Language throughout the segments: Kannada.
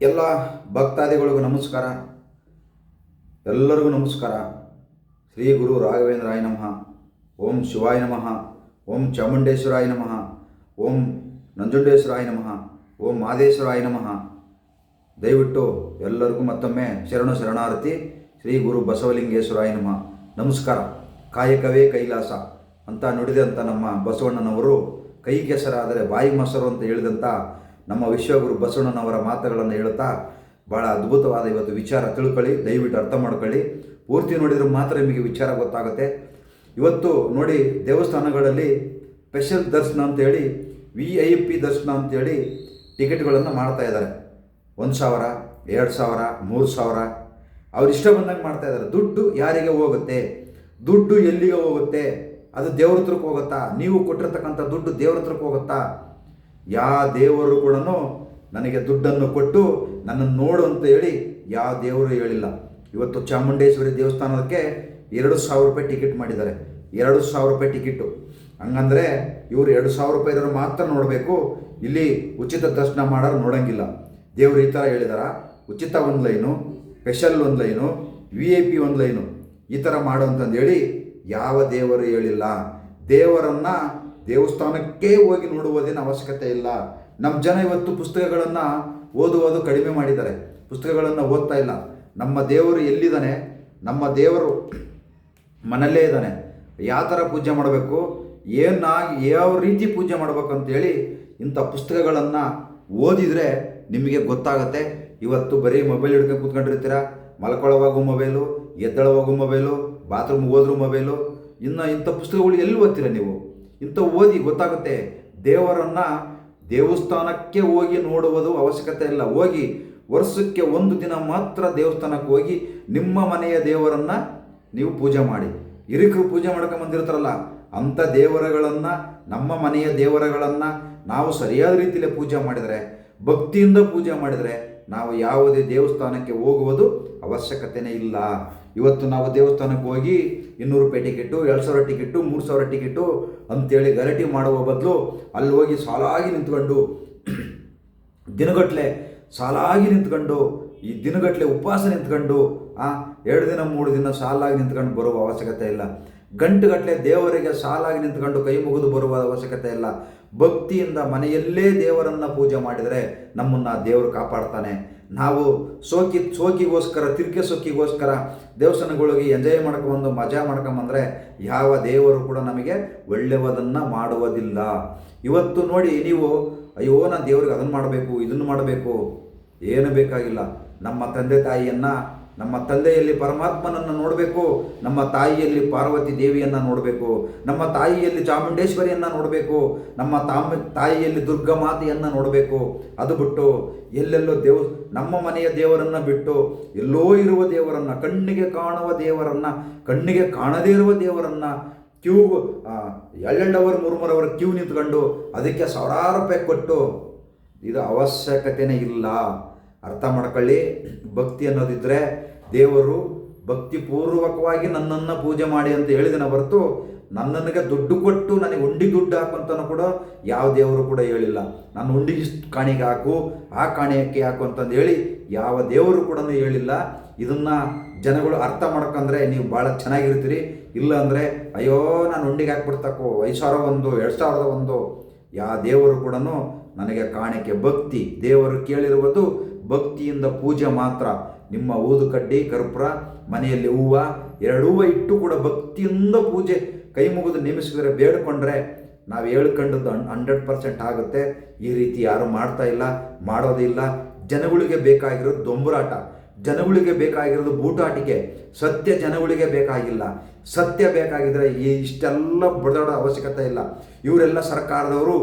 ಎಲ್ಲ ಭಕ್ತಾದಿಗಳಿಗೂ ನಮಸ್ಕಾರ. ಎಲ್ಲರಿಗೂ ನಮಸ್ಕಾರ. ಶ್ರೀ ಗುರು ರಾಘವೇಂದ್ರಾಯ ನಮಃ. ಓಂ ಶಿವಾಯ ನಮಃ. ಓಂ ಚಾಮುಂಡೇಶ್ವರಾಯ ನಮಃ. ಓಂ ನಂಜುಂಡೇಶ್ವರಾಯ ನಮಃ. ಓಂ ಮಾದೇಶ್ವರಾಯ ನಮಃ. ದಯವಿಟ್ಟು ಎಲ್ಲರಿಗೂ ಮತ್ತೊಮ್ಮೆ ಶರಣು ಶರಣಾರ್ಥಿ ಶ್ರೀ ಗುರು ಬಸವಲಿಂಗೇಶ್ವರಾಯ ನಮಃ. ನಮಸ್ಕಾರ. ಕಾಯಕವೇ ಕೈಲಾಸ ಅಂತ ನುಡಿದಂಥ ನಮ್ಮ ಬಸವಣ್ಣನವರು ಕೈ ಕೆಸರಾದರೆ ಬಾಯಿ ಮೊಸರು ಅಂತ ಹೇಳಿದಂಥ ನಮ್ಮ ವಿಶ್ವಗುರು ಬಸವಣ್ಣನವರ ಮಾತುಗಳನ್ನು ಹೇಳುತ್ತಾ ಭಾಳ ಅದ್ಭುತವಾದ ಇವತ್ತು ವಿಚಾರ ತಿಳ್ಕೊಳ್ಳಿ, ದಯವಿಟ್ಟು ಅರ್ಥ ಮಾಡ್ಕೊಳ್ಳಿ. ಪೂರ್ತಿ ನೋಡಿದ್ರೆ ಮಾತ್ರ ನಿಮಗೆ ವಿಚಾರ ಗೊತ್ತಾಗುತ್ತೆ. ಇವತ್ತು ನೋಡಿ ದೇವಸ್ಥಾನಗಳಲ್ಲಿ ಸ್ಪೆಷಲ್ ದರ್ಶನ ಅಂತೇಳಿ ವಿ ಐ ಪಿ ದರ್ಶನ ಅಂತೇಳಿ ಟಿಕೆಟ್ಗಳನ್ನು ಮಾಡ್ತಾ ಇದ್ದಾರೆ. ಒಂದು ಸಾವಿರ, ಎರಡು ಸಾವಿರ, ಮೂರು ಸಾವಿರ. ಅವ್ರು ಇಷ್ಟ ಬಂದಂಗೆ ಮಾಡ್ತಾ ಇದ್ದಾರೆ. ದುಡ್ಡು ಯಾರಿಗೆ ಹೋಗುತ್ತೆ? ದುಡ್ಡು ಎಲ್ಲಿಗೆ ಹೋಗುತ್ತೆ? ಅದು ದೇವ್ರ ಹತ್ರಕ್ಕೆ ಹೋಗುತ್ತಾ? ನೀವು ಕೊಟ್ಟಿರ್ತಕ್ಕಂಥ ದುಡ್ಡು ದೇವ್ರ ಹತ್ರಕ್ಕೆ ಹೋಗುತ್ತಾ? ಯಾ ದೇವರು ಕೂಡ ನನಗೆ ದುಡ್ಡನ್ನು ಕೊಟ್ಟು ನನ್ನನ್ನು ನೋಡು ಅಂತ ಹೇಳಿ ಯಾವ ದೇವರು ಹೇಳಿಲ್ಲ. ಇವತ್ತು ಚಾಮುಂಡೇಶ್ವರಿ ದೇವಸ್ಥಾನಕ್ಕೆ ಎರಡು ಸಾವಿರ ರೂಪಾಯಿ ಟಿಕೆಟ್ ಮಾಡಿದ್ದಾರೆ. ಎರಡು ಸಾವಿರ ರೂಪಾಯಿ ಟಿಕೆಟು. ಹಂಗಂದರೆ ಇವರು ಎರಡು ಸಾವಿರ ರೂಪಾಯಿ ಇರೋರು ಮಾತ್ರ ನೋಡಬೇಕು. ಇಲ್ಲಿ ಉಚಿತ ದರ್ಶನ ಮಾಡೋರು ನೋಡೋಂಗಿಲ್ಲ. ದೇವರು ಈ ಥರ ಹೇಳಿದಾರ. ಉಚಿತ ಒಂದು ಲೈನು, ಸ್ಪೆಷಲ್ ಒಂದು ಲೈನು ವಿ ಐ ಪಿ ಒಂದು ಲೈನು ಈ ಥರ ಮಾಡು ಅಂತಂದೇಳಿ ಯಾವ ದೇವರು ಹೇಳಿಲ್ಲ. ದೇವರನ್ನ ದೇವಸ್ಥಾನಕ್ಕೆ ಹೋಗಿ ನೋಡುವುದೇನು ಅವಶ್ಯಕತೆ ಇಲ್ಲ. ನಮ್ಮ ಜನ ಇವತ್ತು ಪುಸ್ತಕಗಳನ್ನು ಓದುವುದು ಕಡಿಮೆ ಮಾಡಿದ್ದಾರೆ. ಪುಸ್ತಕಗಳನ್ನು ಓದ್ತಾ ಇಲ್ಲ. ನಮ್ಮ ದೇವರು ಎಲ್ಲಿದ್ದಾನೆ? ನಮ್ಮ ದೇವರು ಮನಲ್ಲೇ ಇದ್ದಾನೆ. ಯಾವ ಥರ ಪೂಜೆ ಮಾಡಬೇಕು? ಏನಾಗಿ ಯಾವ ರೀತಿ ಪೂಜೆ ಮಾಡಬೇಕು ಅಂತೇಳಿ ಇಂಥ ಪುಸ್ತಕಗಳನ್ನು ಓದಿದರೆ ನಿಮಗೆ ಗೊತ್ತಾಗುತ್ತೆ. ಇವತ್ತು ಬರೀ ಮೊಬೈಲ್ ಹಿಡ್ಕೊಂಡು ಕೂತ್ಕೊಂಡಿರ್ತೀರ? ಮಲ್ಕೊಳ್ಳೋವಾಗೂ ಮೊಬೈಲು ಎದ್ದಳವಾಗೂ ಮೊಬೈಲು ಬಾತ್ರೂಮ್ ಹೋದ್ರೂ ಮೊಬೈಲು ಇನ್ನು ಇಂಥ ಪುಸ್ತಕಗಳು ಎಲ್ಲಿ ಓದ್ತೀರ ನೀವು? ಇಂಥ ಓದಿ ಗೊತ್ತಾಗುತ್ತೆ. ದೇವರನ್ನು ದೇವಸ್ಥಾನಕ್ಕೆ ಹೋಗಿ ನೋಡುವುದು ಅವಶ್ಯಕತೆ ಇಲ್ಲ. ಹೋಗಿ ವರ್ಷಕ್ಕೆ ಒಂದು ದಿನ ಮಾತ್ರ ದೇವಸ್ಥಾನಕ್ಕೆ ಹೋಗಿ ನಿಮ್ಮ ಮನೆಯ ದೇವರನ್ನು ನೀವು ಪೂಜೆ ಮಾಡಿ. ಹಿರಿಕರು ಪೂಜೆ ಮಾಡ್ಕೊಂಡು ಬಂದಿರ್ತಾರಲ್ಲ, ಅಂಥ ದೇವರುಗಳನ್ನು, ನಮ್ಮ ಮನೆಯ ದೇವರುಗಳನ್ನು ನಾವು ಸರಿಯಾದ ರೀತಿಯಲ್ಲಿ ಪೂಜೆ ಮಾಡಿದರೆ, ಭಕ್ತಿಯಿಂದ ಪೂಜೆ ಮಾಡಿದರೆ ನಾವು ಯಾವುದೇ ದೇವಸ್ಥಾನಕ್ಕೆ ಹೋಗುವುದು ಅವಶ್ಯಕತೆಯೇ ಇಲ್ಲ. ಇವತ್ತು ನಾವು ದೇವಸ್ಥಾನಕ್ಕೆ ಹೋಗಿ ಇನ್ನೂರು ರೂಪಾಯಿ ಟಿಕೆಟು ಎರಡು ಸಾವಿರ ಟಿಕೆಟು ಮೂರು ಸಾವಿರ ಟಿಕೆಟು ಅಂತೇಳಿ ಗಲಾಟೆ ಮಾಡುವ ಬದಲು ಅಲ್ಲಿ ಹೋಗಿ ಸಾಲಾಗಿ ನಿಂತ್ಕೊಂಡು ದಿನಗಟ್ಟಲೆ ಸಾಲಾಗಿ ನಿಂತ್ಕೊಂಡು, ಈ ದಿನಗಟ್ಟಲೆ ಉಪವಾಸ ನಿಂತ್ಕೊಂಡು ಎರಡು ದಿನ, ಮೂರು ದಿನ ಸಾಲಾಗಿ ನಿಂತ್ಕೊಂಡು ಬರುವ ಅವಶ್ಯಕತೆ ಇಲ್ಲ. ಗಂಟುಗಟ್ಟಲೆ ದೇವರಿಗೆ ಸಾಲಾಗಿ ನಿಂತ್ಕೊಂಡು ಕೈ ಮುಗಿದು ಬರುವ ಅವಶ್ಯಕತೆ ಇಲ್ಲ. ಭಕ್ತಿಯಿಂದ ಮನೆಯಲ್ಲೇ ದೇವರನ್ನು ಪೂಜೆ ಮಾಡಿದರೆ ನಮ್ಮನ್ನು ದೇವರು ಕಾಪಾಡ್ತಾನೆ. ನಾವು ಸೋಕಿ, ಸೋಕಿಗೋಸ್ಕರ, ತಿರ್ಕೆ ಸೋಕಿಗೋಸ್ಕರ ದೇವಸ್ಥಾನಗಳಿಗೆ ಎಂಜಾಯ್ ಮಾಡ್ಕೊಬಂದು ಮಜಾ ಮಾಡ್ಕೊಂಬಂದರೆ ಯಾವ ದೇವರು ಕೂಡ ನಮಗೆ ಒಳ್ಳೆಯವದನ್ನು ಮಾಡುವುದಿಲ್ಲ. ಇವತ್ತು ನೋಡಿ ನೀವು, ಅಯ್ಯೋ, ನಾನು ದೇವ್ರಿಗೆ ಅದನ್ನು ಮಾಡಬೇಕು, ಇದನ್ನು ಮಾಡಬೇಕು, ಏನು ಬೇಕಾಗಿಲ್ಲ. ನಮ್ಮ ತಂದೆ ತಾಯಿಯನ್ನು ನಮ್ಮ ತಂದೆಯಲ್ಲಿ ಪರಮಾತ್ಮನನ್ನು ನೋಡಬೇಕು, ನಮ್ಮ ತಾಯಿಯಲ್ಲಿ ಪಾರ್ವತಿ ದೇವಿಯನ್ನು ನೋಡಬೇಕು, ನಮ್ಮ ತಾಯಿಯಲ್ಲಿ ಚಾಮುಂಡೇಶ್ವರಿಯನ್ನು ನೋಡಬೇಕು, ನಮ್ಮ ತಾಮ, ತಾಯಿಯಲ್ಲಿ ದುರ್ಗಾ ಮಾತೆಯನ್ನು ನೋಡಬೇಕು. ಅದು ಬಿಟ್ಟು ಎಲ್ಲೆಲ್ಲೋ ದೇವ, ನಮ್ಮ ಮನೆಯ ದೇವರನ್ನು ಬಿಟ್ಟು ಎಲ್ಲೋ ಇರುವ ದೇವರನ್ನು, ಕಣ್ಣಿಗೆ ಕಾಣುವ ದೇವರನ್ನು, ಕಣ್ಣಿಗೆ ಕಾಣದೇ ಇರುವ ದೇವರನ್ನು ಕ್ಯೂ ಎರಡೆರಡು ಅವರ್ ಕ್ಯೂ ನಿಂತ್ಕೊಂಡು ಅದಕ್ಕೆ ಸಾವಿರಾರು ರೂಪಾಯಿ ಕೊಟ್ಟು ಇದು ಅವಶ್ಯಕತೆನೇ ಇಲ್ಲ. ಅರ್ಥ ಮಾಡ್ಕೊಳ್ಳಿ. ಭಕ್ತಿ ಅನ್ನೋದಿದ್ರೆ ದೇವರು ಭಕ್ತಿಪೂರ್ವಕವಾಗಿ ನನ್ನನ್ನು ಪೂಜೆ ಮಾಡಿ ಅಂತ ಹೇಳಿದನ ಹೊರತು ನನ್ನನಿಗೆ ದುಡ್ಡು ಕೊಟ್ಟು ನನಗೆ ಉಂಡಿ ದುಡ್ಡು ಹಾಕು ಅಂತನೂ ಕೂಡ ಯಾವ ದೇವರು ಕೂಡ ಹೇಳಿಲ್ಲ. ನಾನು ಉಂಡಿ ಇಷ್ಟು ಕಾಣಿಗೆ ಹಾಕು, ಆ ಕಾಣಿಕೆ ಹಾಕು ಅಂತಂದು ಹೇಳಿ ಯಾವ ದೇವರು ಕೂಡ ಹೇಳಿಲ್ಲ. ಇದನ್ನು ಜನಗಳು ಅರ್ಥ ಮಾಡ್ಕೊಂಡ್ರೆ ನೀವು ಭಾಳ ಚೆನ್ನಾಗಿರ್ತೀರಿ. ಇಲ್ಲ ಅಂದರೆ ಅಯ್ಯೋ ನಾನು ಉಂಡಿಗೆ ಹಾಕ್ಬಿಡ್ತಕ್ಕೋ ಐದು ಸಾವಿರ ಒಂದು ಎರಡು ಸಾವಿರದ ಒಂದು. ಯಾವ ದೇವರು ಕೂಡ ನನಗೆ ಕಾಣಿಕೆ, ಭಕ್ತಿ ದೇವರು ಕೇಳಿರುವುದು ಭಕ್ತಿಯಿಂದ ಪೂಜೆ ಮಾತ್ರ. ನಿಮ್ಮ ಓದುಕಡ್ಡಿ, ಕರ್ಪೂರ, ಮನೆಯಲ್ಲಿ ಹೂವು, ಎರಡು ಇಟ್ಟು ಕೂಡ ಭಕ್ತಿಯಿಂದ ಪೂಜೆ ಕೈ ಮುಗಿದು ನೇಮಿಸಿದರೆ ಬೇಡ್ಕೊಂಡ್ರೆ ನಾವು ಹೇಳ್ಕೊಂಡದ್ದು ಹಂಡ್ರೆಡ್ ಪರ್ಸೆಂಟ್ ಆಗುತ್ತೆ. ಈ ರೀತಿ ಯಾರು ಮಾಡ್ತಾ ಇಲ್ಲ, ಮಾಡೋದಿಲ್ಲ. ಜನಗಳಿಗೆ ಬೇಕಾಗಿರೋದು ದೊಂಬರಾಟ. ಜನಗಳಿಗೆ ಬೇಕಾಗಿರೋದು ಬೂಟಾಟಿಕೆ. ಸತ್ಯ ಜನಗಳಿಗೆ ಬೇಕಾಗಿಲ್ಲ. ಸತ್ಯ ಬೇಕಾಗಿದ್ದರೆ ಈ ಇಷ್ಟೆಲ್ಲ ಬಡದಾಡೋ ಅವಶ್ಯಕತೆ ಇಲ್ಲ. ಇವರೆಲ್ಲ ಸರ್ಕಾರದವರು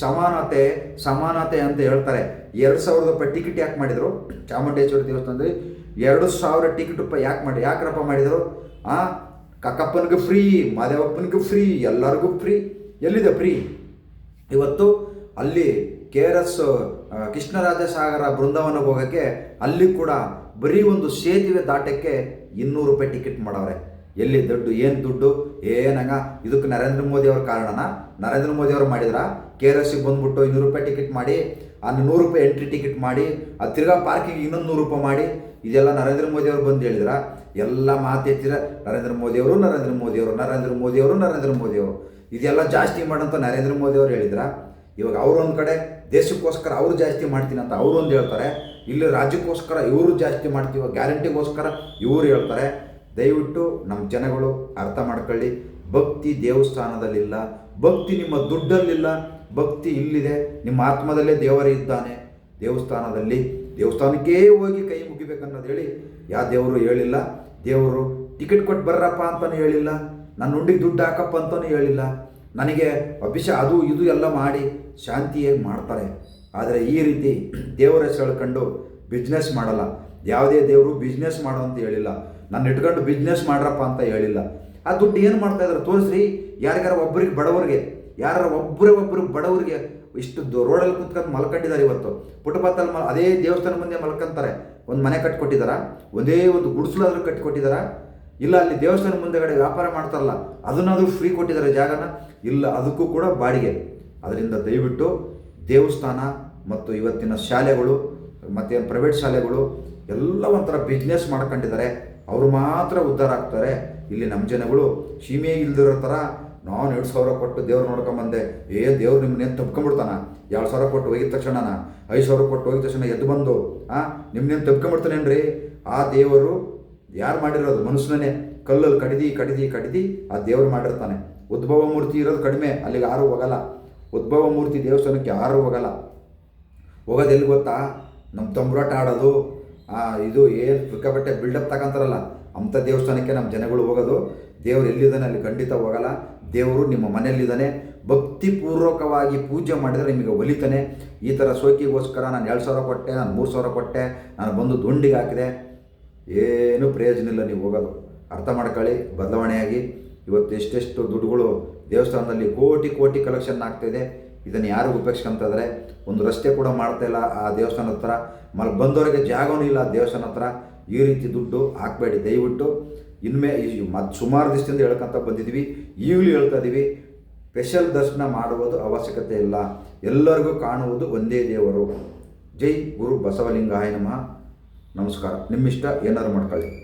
ಸಮಾನತೆ ಸಮಾನತೆ ಅಂತ ಹೇಳ್ತಾರೆ. ಎರಡು ಸಾವಿರದ ರೂಪಾಯಿ ಟಿಕೆಟ್ ಯಾಕೆ ಮಾಡಿದರು? ಚಾಮುಂಡೇಶ್ವರಿ ದೇವಸ್ಥಾನದಲ್ಲಿ ಎರಡು ಸಾವಿರ ಟಿಕೆಟ್ ರೂಪಾಯಿ ಯಾಕೆ ಮಾಡಿ, ಯಾಕ್ರಪ್ಪ ಮಾಡಿದರು? ಆ ಕಕ್ಕಪ್ಪನಿಗೆ ಫ್ರೀ, ಮಾದೇವಪ್ಪನಿಗೆ ಫ್ರೀ, ಎಲ್ಲರಿಗೂ ಫ್ರೀ. ಎಲ್ಲಿದೆ ಫ್ರೀ? ಇವತ್ತು ಅಲ್ಲಿ K R S Krishnaraja Sagara ಬೃಂದಾವನಕ್ಕೆ ಹೋಗೋಕ್ಕೆ ಅಲ್ಲಿ ಕೂಡ ಬರೀ ಒಂದು ಸೇತುವೆ ದಾಟಕ್ಕೆ ಇನ್ನೂರು ರೂಪಾಯಿ ಟಿಕೆಟ್ ಮಾಡವ್ರೆ ಎಲ್ಲಿ ದುಡ್ಡು, ಏನು ದುಡ್ಡು? ಏನಂಗ ಇದಕ್ಕೆ ನರೇಂದ್ರ ಮೋದಿ ಅವ್ರ ಕಾರಣನ? ನರೇಂದ್ರ ಮೋದಿ ಅವರು ಮಾಡಿದ್ರ? ಕೆ ಆರ್ ಎಸ್ಗೆ ಬಂದ್ಬಿಟ್ಟು ಇನ್ನೂರು ರೂಪಾಯಿ ಟಿಕೆಟ್ ಮಾಡಿ ಆ ನೂರು ರೂಪಾಯಿ ಎಂಟ್ರಿ ಟಿಕೆಟ್ ಮಾಡಿ ಆ ತಿರ್ಗಾ ಪಾರ್ಕಿಂಗ್ ಇನ್ನೊಂದು ನೂರು ರೂಪಾಯಿ ಮಾಡಿ, ಇದೆಲ್ಲ ನರೇಂದ್ರ ಮೋದಿ ಅವರು ಬಂದು ಹೇಳಿದ್ರ? ಎಲ್ಲ ಮಾತು ಎತ್ತಿರ ನರೇಂದ್ರ ಮೋದಿಯವರು ನರೇಂದ್ರ ಮೋದಿಯವರು ನರೇಂದ್ರ ಮೋದಿಯವರು ನರೇಂದ್ರ ಮೋದಿಯವರು ಇದೆಲ್ಲ ಜಾಸ್ತಿ ಮಾಡಂತ ನರೇಂದ್ರ ಮೋದಿ ಅವರು ಹೇಳಿದ್ರ? ಇವಾಗ ಅವ್ರೊಂದು ಕಡೆ ದೇಶಕ್ಕೋಸ್ಕರ ಅವರು ಜಾಸ್ತಿ ಮಾಡ್ತೀನಿ ಅಂತ ಅವರು ಒಂದು ಹೇಳ್ತಾರೆ, ಇಲ್ಲಿ ರಾಜ್ಯಕ್ಕೋಸ್ಕರ ಇವರು ಜಾಸ್ತಿ ಮಾಡ್ತೀವ ಗ್ಯಾರಂಟಿಗೋಸ್ಕರ ಇವರು ಹೇಳ್ತಾರೆ. ದಯವಿಟ್ಟು ನಮ್ಮ ಜನಗಳು ಅರ್ಥ ಮಾಡ್ಕೊಳ್ಳಿ, ಭಕ್ತಿ ದೇವಸ್ಥಾನದಲ್ಲಿಲ್ಲ, ಭಕ್ತಿ ನಿಮ್ಮ ದುಡ್ಡಲ್ಲಿಲ್ಲ, ಭಕ್ತಿ ಇಲ್ಲಿದೆ, ನಿಮ್ಮ ಆತ್ಮದಲ್ಲೇ ದೇವರ ಇದ್ದಾನೆ, ದೇವಸ್ಥಾನದಲ್ಲಿ, ದೇವಸ್ಥಾನಕ್ಕೇ ಹೋಗಿ ಕೈ ಮುಗಿಬೇಕನ್ನೋದು ಹೇಳಿ ಯಾವ ದೇವರು ಹೇಳಿಲ್ಲ, ದೇವರು ಟಿಕೆಟ್ ಕೊಟ್ಟು ಬರ್ರಪ್ಪ ಅಂತಲೂ ಹೇಳಿಲ್ಲ ನನ್ನ ಉಂಡಿಗೆ ದುಡ್ಡು ಹಾಕಪ್ಪ ಅಂತಲೂ ಹೇಳಿಲ್ಲ ನನಗೆ ಅಭಿಷ ಅದು ಇದು ಎಲ್ಲ ಮಾಡಿ ಶಾಂತಿಯಾಗಿ ಮಾಡ್ತಾರೆ. ಆದರೆ ಈ ರೀತಿ ದೇವರ ಹೇಳ್ಕೊಂಡು ಬಿಸ್ನೆಸ್ ಮಾಡಲ್ಲ. ಯಾವುದೇ ದೇವರು ಬಿಸ್ನೆಸ್ ಮಾಡು ಅಂತ ಹೇಳಿಲ್ಲ. ನಾನು ಇಟ್ಕೊಂಡು ಬಿಸ್ನೆಸ್ ಮಾಡ್ರಪ್ಪ ಅಂತ ಹೇಳಿಲ್ಲ. ಆ ದುಡ್ಡು ಏನು ಮಾಡ್ತಾ ಇದ್ದಾರೆ? ತೋರಿಸ್ರಿ. ಯಾರಿಗಾರ ಒಬ್ಬರಿಗೆ ಬಡವರಿಗೆ ಯಾರ ಒಬ್ಬರೇ ಒಬ್ಬರು ಬಡವರಿಗೆ ಇಷ್ಟು ರೋಡಲ್ಲಿ ಕುತ್ಕೊಂಡು ಮಲ್ಕೊಂಡಿದ್ದಾರೆ ಇವತ್ತು. ಪುಟ್ಪಾತಲ್ಲಿ ಮಲ್, ಅದೇ ದೇವಸ್ಥಾನ ಮುಂದೆ ಮಲ್ಕೊಂತಾರೆ. ಒಂದು ಮನೆ ಕಟ್ಟಿಕೊಟ್ಟಿದ್ದಾರ ಒಂದೇ ಒಂದು ಗುಡಿಸಲಾದ್ರೂ ಕಟ್ಟಿಕೊಟ್ಟಿದ್ದಾರ ಇಲ್ಲ, ಅಲ್ಲಿ ದೇವಸ್ಥಾನ ಮುಂದೆಗಡೆ ವ್ಯಾಪಾರ ಮಾಡ್ತಾರಲ್ಲ, ಅದನ್ನಾದರೂ ಫ್ರೀ ಕೊಟ್ಟಿದ್ದಾರೆ ಜಾಗನ, ಇಲ್ಲ, ಅದಕ್ಕೂ ಕೂಡ ಬಾಡಿಗೆ. ಅದರಿಂದ ದಯವಿಟ್ಟು ದೇವಸ್ಥಾನ ಮತ್ತು ಇವತ್ತಿನ ಶಾಲೆಗಳು ಮತ್ತು ಪ್ರೈವೇಟ್ ಶಾಲೆಗಳು, ಎಲ್ಲ ಒಂಥರ ಬಿಸ್ನೆಸ್ ಮಾಡ್ಕೊಂಡಿದ್ದಾರೆ. ಅವರು ಮಾತ್ರ ಉದ್ಧಾರ ಆಗ್ತಾರೆ. ಇಲ್ಲಿ ನಮ್ಮ ಜನಗಳು ಸೀಮೆ ಇಲ್ದಿರೋ ಥರ ನಾನು ಎರಡು ಸಾವಿರ ಕೊಟ್ಟು ದೇವ್ರು ನೋಡ್ಕೊಂಬಂದೆ, ಏ ದೇವ್ರು ನಿಮ್ಮನ್ನೇನು ತಪ್ಕೊಂಬಿಡ್ತಾನ ಎರಡು ಸಾವಿರ ಕೊಟ್ಟು ಹೋಗಿದ ತಕ್ಷಣನ? ಐದು ಸಾವಿರ ಕೊಟ್ಟು ಹೋಗಿದ ತಕ್ಷಣ ಎದ್ದು ಬಂದು, ಆ ನಿಮ್ಮನ್ನೇನು ತಪ್ಕೊಂಬಿಡ್ತಾನೇನ್ರಿ ಆ ದೇವರು ಯಾರು ಮಾಡಿರೋದು? ಮನುಷ್ಯನೇ. ಕಲ್ಲಲ್ಲಿ ಕಡಿದಿ ಕಡಿದಿ ಕಡಿದಿ, ಆ ದೇವರು ಮಾಡಿರ್ತಾನೆ. ಉದ್ಭವ ಮೂರ್ತಿ ಇರೋದು ಕಡಿಮೆ, ಅಲ್ಲಿಗೆ ಯಾರೂ ಹೋಗಲ್ಲ. ಉದ್ಭವ ಮೂರ್ತಿ ದೇವಸ್ಥಾನಕ್ಕೆ ಯಾರೂ ಹೋಗಲ್ಲ. ಹೋಗೋದು ಎಲ್ಲಿ ಗೊತ್ತಾ? ನಮ್ಮ ತಂಬ್ರಾಟ ಆಡೋದು ಇದು ಏನು ಸಿಕ್ಕಾಪಟ್ಟೆ ಬಿಲ್ಡಪ್ ತಗೊಂತಾರಲ್ಲ, ಅಂಥ ದೇವಸ್ಥಾನಕ್ಕೆ ನಮ್ಮ ಜನಗಳು ಹೋಗೋದು. ದೇವರು ಎಲ್ಲಿದ್ದಾನೆ ಅಲ್ಲಿ ಖಂಡಿತ ಹೋಗಲ್ಲ. ದೇವರು ನಿಮ್ಮ ಮನೆಯಲ್ಲಿದ್ದಾನೆ. ಭಕ್ತಿಪೂರ್ವಕವಾಗಿ ಪೂಜೆ ಮಾಡಿದರೆ ನಿಮಗೆ ಒಲಿತಾನೆ. ಈ ಥರ ಸೋಕಿಗೋಸ್ಕರ ನಾನು ಎರಡು ಸಾವಿರ ಕೊಟ್ಟೆ, ನಾನು ಮೂರು ಸಾವಿರ ಕೊಟ್ಟೆ, ನಾನು ಬಂದು ದುಂಡಿಗೆ ಹಾಕಿದೆ. ಏನು ಪ್ರಯೋಜನ ಇಲ್ಲ ನೀವು ಹೋಗೋದು. ಅರ್ಥ ಮಾಡ್ಕೊಳ್ಳಿ, ಬದಲಾವಣೆಯಾಗಿ. ಇವತ್ತು ಎಷ್ಟೆಷ್ಟು ದುಡ್ಡುಗಳು ದೇವಸ್ಥಾನದಲ್ಲಿ ಕೋಟಿ ಕೋಟಿ ಕಲೆಕ್ಷನ್ ಆಗ್ತಾಯಿದೆ ಇದನ್ನು ಯಾರು ಇದ್ದಾರೆ ಒಂದು ರಸ್ತೆ ಕೂಡ ಮಾಡ್ತಾ ಇಲ್ಲ ಆ ದೇವಸ್ಥಾನ ಹತ್ರ. ಮಲ್ ಬಂದವರಿಗೆ ಜಾಗವೂ ಇಲ್ಲ ಆ ದೇವಸ್ಥಾನ ಹತ್ರ. ಈ ರೀತಿ ದುಡ್ಡು ಹಾಕಬೇಡಿ. ದಯವಿಟ್ಟು ಇನ್ಮೇ ಮತ್ತು ಸುಮಾರು ದಿವಸದಿಂದ ಹೇಳ್ಕೊಂತ ಬಂದಿದ್ವಿ ಈಗಲೂ ಹೇಳ್ತಾ ಇದ್ದೀವಿ ಸ್ಪೆಷಲ್ ದರ್ಶನ ಮಾಡುವುದು ಅವಶ್ಯಕತೆ ಇಲ್ಲ. ಎಲ್ಲರಿಗೂ ಕಾಣುವುದು ಒಂದೇ ದೇವರು. ಜೈ ಗುರು ಬಸವಲಿಂಗಾಯ ನಮಃ. ನಮಸ್ಕಾರ. ನಿಮ್ಮಿಷ್ಟ ಏನಾದ್ರು ಮಾಡ್ಕೊಳ್ಳಿ.